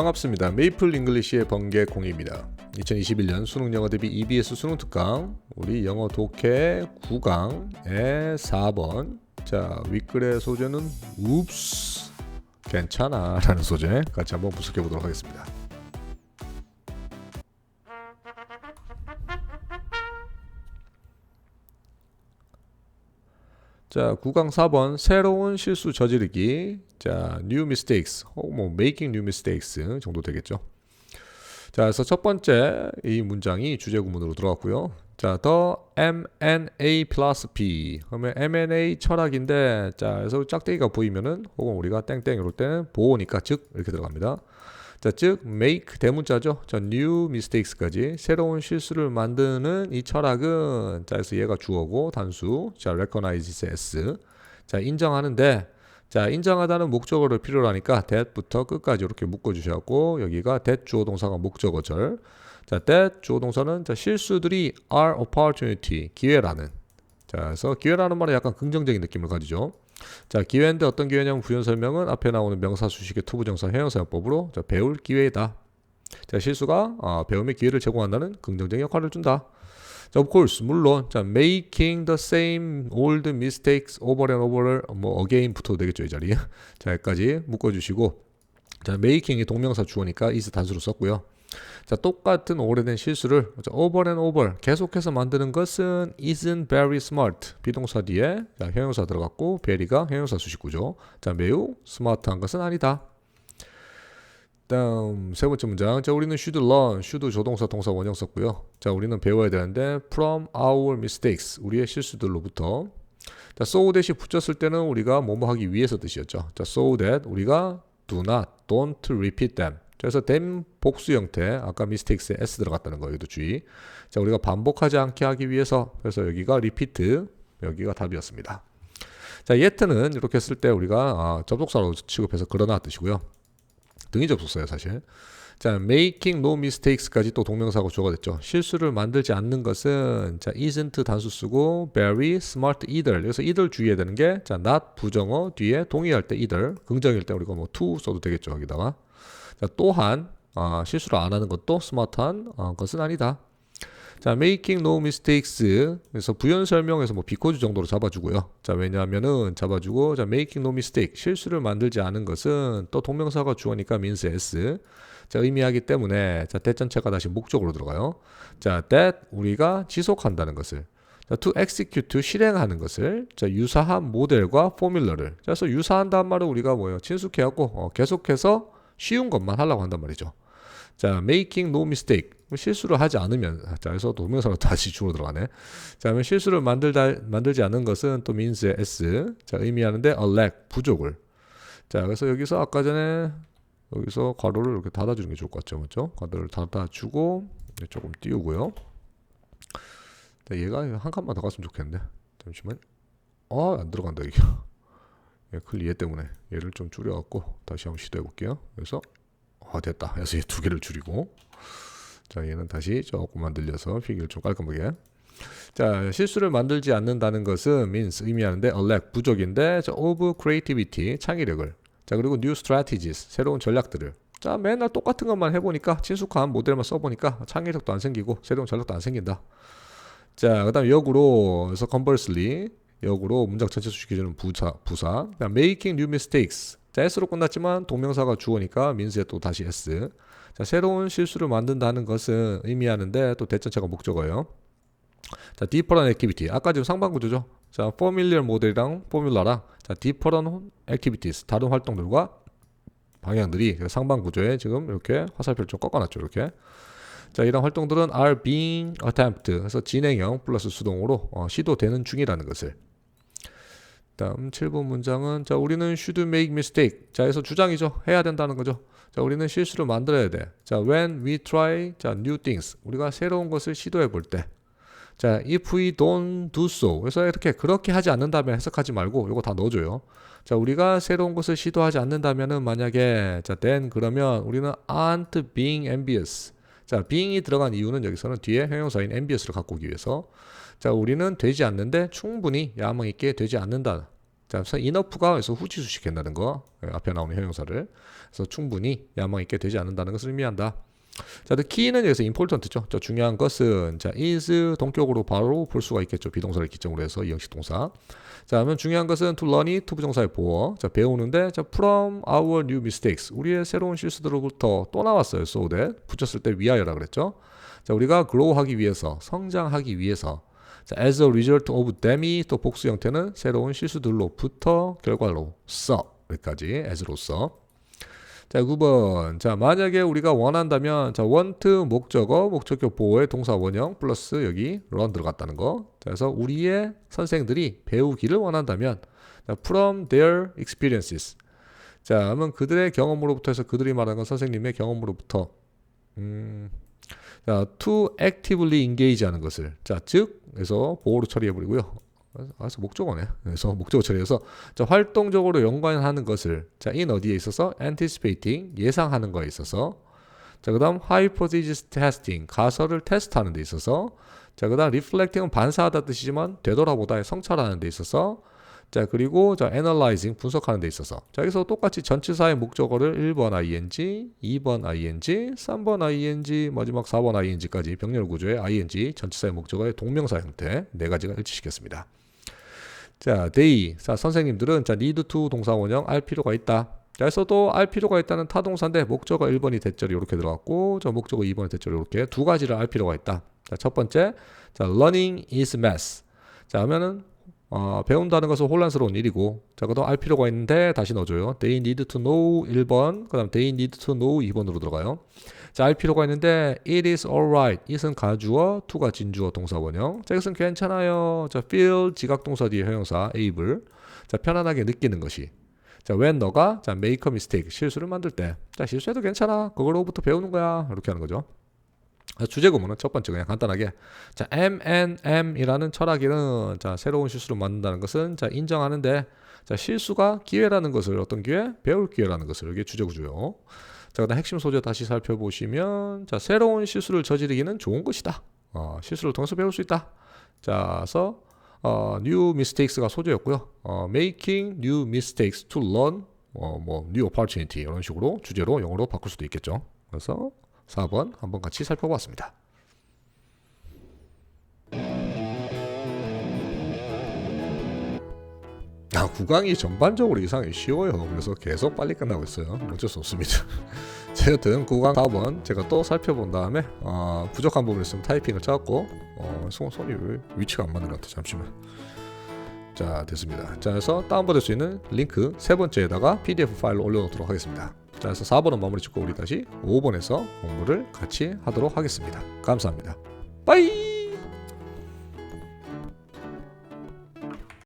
반갑습니다. 메이플 잉글리시의 번개 공입니다. 2021년 수능 영어 대비 EBS 수능 특강 우리 영어 독해 9강의 4번 자 윗글의 소재는 웁스 괜찮아 라는 소재 같이 한번 분석해 보도록 하겠습니다. 자, 9강 4번 새로운 실수 저지르기. 자, new mistakes. 혹은 뭐 making new mistakes 정도 되겠죠. 자, 그래서 첫 번째 이 문장이 주제 구문으로 들어갔고요. 자, the M&A philosophy. 그러면 M&A 철학인데 자, 그래서 짝대기가 보이면은 혹은 우리가 땡땡 이럴 때는 보호니까 즉 이렇게 들어갑니다. 자, 즉 make 대문자죠. 자, new mistakes까지 새로운 실수를 만드는 이 철학은 자, 그래서 얘가 주어고 단수. 자, recognize s. 자, 인정하는데 자, 인정하다는 목적어를 필요로 하니까 that부터 끝까지 이렇게 묶어 주셨고 여기가 that 주어 동사가 목적어절. 자, that 주어 동사는 자, 실수들이 are opportunity, 기회라는. 자, 그래서 기회라는 말은 약간 긍정적인 느낌을 가지죠. 자, 기회인데 어떤 기회냐면 부연 설명은 앞에 나오는 명사 수식의 투부정사 해용사용법으로 자, 배울 기회이다. 자, 실수가 아, 배움의 기회를 제공한다는 긍정적인 역할을 준다. 자, of course, 물론 자, making the same old mistakes over and over 뭐 again 붙어도 되겠죠, 이 자리에. 자, 여기까지 묶어 주시고 자, making이 동명사 주어니까 is 단수로 썼고요. 자, 똑같은 오래된 실수를 over and over 계속해서 만드는 것은 isn't very smart. 비동사 뒤에 자, 형용사 들어갔고 very가 형용사 수식구죠. 자, 매우 스마트한 것은 아니다. 다음 세 번째 문장. 자, 우리는 should learn. should 조동사 동사 원형 썼고요. 자, 우리는 배워야 되는데 from our mistakes. 우리의 실수들로부터 자, so that이 붙였을 때는 우리가 뭐뭐 하기 위해서 뜻이었죠. 자, so that 우리가 do not, don't repeat them. 그래서 댐 복수 형태 아까 mistakes에 s 들어갔다는 거 여기도 주의. 자 우리가 반복하지 않게 하기 위해서 그래서 여기가 repeat 여기가 답이었습니다. 자 yet는 이렇게 쓸 때 우리가 아, 접속사로 취급해서 그러나 뜻이고요. 등이 접속사예요 사실. 자 making no mistakes까지 또 동명사고 주어가 됐죠. 실수를 만들지 않는 것은 자 isn't 단수 쓰고 very smart either. 그래서 either 주의해야 되는 게 자 not 부정어 뒤에 동의할 때 either 긍정일 때 우리가 뭐 to 써도 되겠죠 여기다가. 자, 또한 어, 실수를 안 하는 것도 스마트한 어, 것은 아니다. 자, making no mistakes. 그래서 부연 설명에서 뭐 because 정도로 잡아주고요. 자, 왜냐하면은 잡아주고 자, making no mistake. 실수를 만들지 않은 것은 또 동명사가 주어니까 means s. 자, 의미하기 때문에 자, that 전체가 다시 목적으로 들어가요. 자, that 우리가 지속한다는 것을 자, to execute 실행하는 것을 자, 유사한 모델과 포뮬러를. 그래서 유사한다는 말은 우리가 뭐예요? 친숙해하고 어, 계속해서 쉬운 것만 하려고 한단 말이죠. 자, making no mistake. 뭐 실수를 하지 않으면, 자, 그래서 동명사로 다시 주로 들어가네. 자, 그러면 실수를 만들다, 만들지 않는 것은 또 means의 s. 자, 의미하는데 a lack, 부족을. 자, 그래서 여기서 아까 전에 여기서 괄호를 이렇게 닫아 주는 게 좋을 것 같죠. 맞죠? 괄호를 닫아 주고, 조금 띄우고요. 자, 얘가 한 칸만 더 갔으면 좋겠는데. 잠시만. 아, 안 들어간다, 이게. 예, 클 이해 때문에 얘를 좀 줄여갖고 다시 한번 시도해 볼게요. 그래서 아 됐다. 그래서 얘 두 개를 줄이고 자 얘는 다시 조금만 늘려서 피기를 좀 깔끔하게 자 실수를 만들지 않는다는 것은 means 의미하는데 a lack 부족인데 자, of creativity 창의력을 자 그리고 new strategies 새로운 전략들을 자 맨날 똑같은 것만 해보니까 친숙한 모델만 써보니까 창의력도 안 생기고 새로운 전략도 안 생긴다. 자 그 다음 역으로 그래서 conversely 역으로 문장 전체 수식 기준은 부사, 부사. making new mistakes. 자, s로 끝났지만 동명사가 주어니까 means에 또 다시 s. 자, 새로운 실수를 만든다는 것은 의미하는데 또 대전체가 목적어예요. 자, different activity. 아까 지금 상반 구조죠. 자, familiar 모델이랑 포뮬라랑 자, different activities. 다른 활동들과 방향들이 상반 구조에 지금 이렇게 화살표를 좀 꺾어놨죠. 이렇게. 자, 이런 활동들은 are being attempt. 그래서 진행형 플러스 수동으로 어, 시도되는 중이라는 것을 다음 7번 문장은 자 우리는 should make mistake. 자 여기서 주장이죠. 해야 된다는 거죠. 자 우리는 실수를 만들어야 돼. 자 when we try 자 new things. 우리가 새로운 것을 시도해 볼 때. 자 if we don't do so. 그래서 이렇게 그렇게 하지 않는다면 해석하지 말고 이거 다 넣어줘요. 자 우리가 새로운 것을 시도하지 않는다면은 만약에 자 then 그러면 우리는 aren't being envious. 자 being이 들어간 이유는 여기서는 뒤에 형용사인 ambious를 갖고 오기 위해서 자, 우리는 되지 않는데 충분히 야망 있게 되지 않는다. 자, enough가 그래서 후치수식한다는 거 예, 앞에 나오는 형용사를 그래서 충분히 야망 있게 되지 않는다는 것을 의미한다. 자, the key는 여기서 important죠. 저 중요한 것은 자 is 동격으로 바로 볼 수가 있겠죠. 비동사를 기점으로 해서 이 형식 동사. 자, 그러면 중요한 것은 to learn이 to 부정사의 보어. 자, 배우는데 자 from our new mistakes. 우리의 새로운 실수들로부터 또 나왔어요. so that 붙였을 때 위하여라 그랬죠. 자, 우리가 grow하기 위해서 성장하기 위해서 자, as a result of them이 또 복수 형태는 새로운 실수들로부터 결과로서 여기까지 as로서 자, 9번. 자, 만약에 우리가 원한다면 자, want 목적어, 목적격 보호의 동사 원형 플러스 여기 run 들어갔다는 거. 자, 그래서 우리의 선생들이 배우기를 원한다면 자, from their experiences. 자, 그러면 그들의 경험으로부터 해서 그들이 말하는 건 선생님의 경험으로부터 음, 자, to actively engage 하는 것을. 자, 즉, 그래서 보호로 처리해 버리고요. 그래서 목적어네. 그래서 목적어 처리해서 자, 활동적으로 연관하는 것을 자, in 어디에 있어서 anticipating 예상하는 거에 있어서 자, 그다음 hypothesis testing 가설을 테스트하는 데 있어서 자, 그다음 reflecting은 반사하다 뜻이지만 되돌아보다의 성찰하는 데 있어서 자, 그리고 자, analyzing 분석하는 데 있어서 자, 여기서 똑같이 전치사의 목적어를 1번 ing, 2번 ing, 3번 ing, 마지막 4번 ing까지 병렬 구조의 ing 전치사의 목적어의 동명사 형태 네 가지가 일치시켰습니다. 자, they. 자, 선생님들은 자, need to 동사 원형 알 필요가 있다. 자, 또알 필요가 있다는 타동사인데 목적어 1번이 대절이 이렇게 들어갔고 저 목적어 2번이 대절이 이렇게 두 가지를 알 필요가 있다. 자, 첫 번째. 자, learning is mess. 자, 하면은 어, 배운다는 것은 혼란스러운 일이고 자, 그도 알 필요가 있는데 다시 넣어줘요. They need to know 1번, 그 다음 they need to know 2번으로 들어가요. 자, 알 필요가 있는데 it is alright. it은 가주어, to가 진주어 동사 원형. 자, 이것은 괜찮아요. 자, feel 지각 동사 뒤에 형용사 able. 자, 편안하게 느끼는 것이. 자, when 너가 자, make a mistake 실수를 만들 때. 자, 실수해도 괜찮아. 그걸로부터 배우는 거야. 이렇게 하는 거죠. 주제 구문은 첫 번째 그냥 간단하게 자 M&M이라는 철학에는 자 새로운 실수를 만든다는 것은 자 인정하는데 자 실수가 기회라는 것을 어떤 기회 배울 기회라는 것을 이게 주제 구조요. 자 그다음 핵심 소재 다시 살펴보시면 자 새로운 실수를 저지르기는 좋은 것이다. 어, 실수를 통해서 배울 수 있다. 자 그래서 어, new mistakes가 소재였고요. 어, making new mistakes to learn 어, 뭐 new opportunity 이런 식으로 주제로 영어로 바꿀 수도 있겠죠. 그래서 4번 한번 같이 살펴봤습니다. 아, 구강이 전반적으로 이상하게 쉬워요. 그래서 계속 빨리 끝나고 있어요. 어쩔 수 없습니다. 어쨌든 구강 4번 제가 또 살펴본 다음에 어, 부족한 부분 있으면 타이핑을 짜고 어, 손, 손이 왜 위치가 안 맞는 것 같아. 잠시만. 자 됐습니다. 자 그래서 다운받을 수 있는 링크 세 번째에다가 PDF 파일로 올려놓도록 하겠습니다. 자 그래서 4번은 마무리 짓고 우리 다시 5번에서 공부를 같이 하도록 하겠습니다. 감사합니다. 빠이